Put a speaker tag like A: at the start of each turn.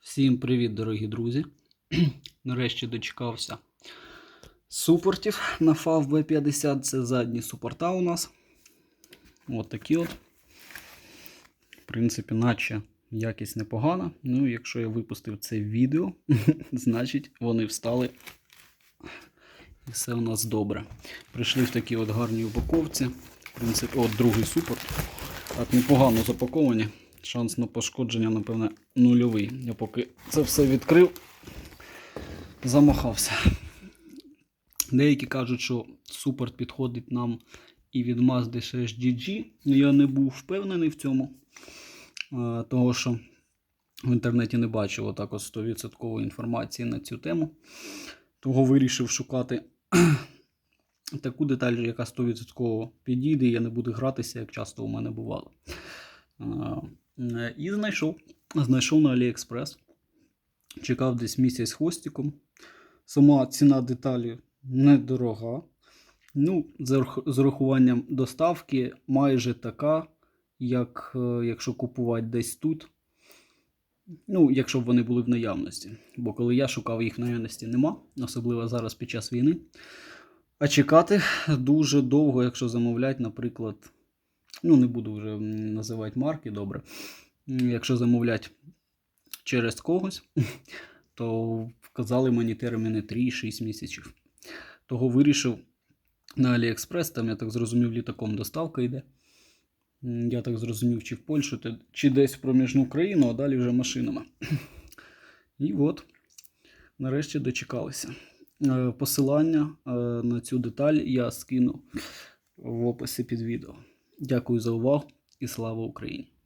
A: Всім привіт, дорогі друзі. Нарешті дочекався супортів на FAV B50. Це задні супорта у нас. От такі от. В принципі, наче якість непогана. Ну, якщо я випустив це відео, значить вони встали. І все у нас добре. Прийшли в такій от гарній упаковці. В принципі, от другий супорт. Так, непогано запаковані. Шанс на пошкодження, напевне, нульовий. Я поки це все відкрив, замахався. Деякі кажуть, що супорт підходить нам і від Mazda 6 GG. Я не був впевнений в цьому, е, того що в інтернеті не бачив отак от 100% інформації на цю тему. Того вирішив шукати таку деталь, яка 100% підійде, і я не буду гратися, як часто у мене бувало. Е, І знайшов. Знайшов на AliExpress. Чекав десь місяць хвостиком. Сама ціна деталі недорога. Ну, з урахуванням доставки майже така, як е, якщо купувати десь тут. Ну, якщо б вони були в наявності. Бо коли я шукав їх в наявності, нема, особливо зараз під час війни. А чекати дуже довго, якщо замовляти, наприклад, ну не буду вже називати марки, добре. Якщо замовляти через когось, то вказали мені терміни 3-6 місяців. Того вирішив на AliExpress, там я так зрозумів, літаком доставка йде. Я так зрозумів, чи в Польщу, чи десь в проміжну країну, а далі вже машинами. І от, нарешті дочекалися. Е, Посилання е, на цю деталь я скину в описі під відео. Дякую за увагу і слава Україні!